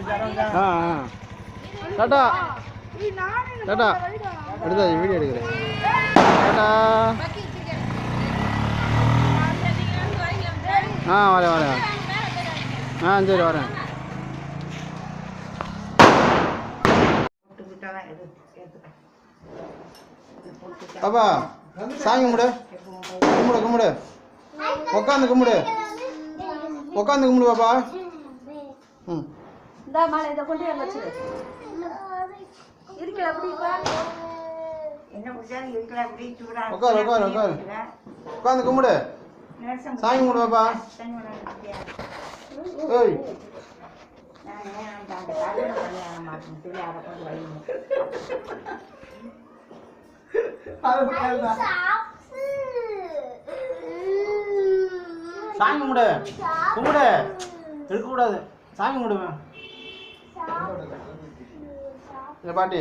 ஆ ஆ. Tata tata எடுத்தா video எடுக்கிறேன். டாட்டா ஆ வரேன் வரேன் ஆ சரி வரேன். பாப்பா சாமி கும்பிடு. கும்பிடு கும்பிடு. உக்காந்து கும்பிடு. உட்காந்து கும்பிடு பாப்பா. ம். இந்த மாலை இதை கொண்டு வந்து வச்சிரு இருக்கல அப்படி என்ன குடிச்சாலும் இருக்கல அப்படி சூடா உட்காரு உட்காரு உட்காரு. உட்காந்து கும்பிடு. சாமி கும்பிடு பாப்பா. ஏய். சாமி கும்பிடு. கும்பிடு. இருக்கக்கூடாது. சாமி கும்பிடுவேன் பாட்டி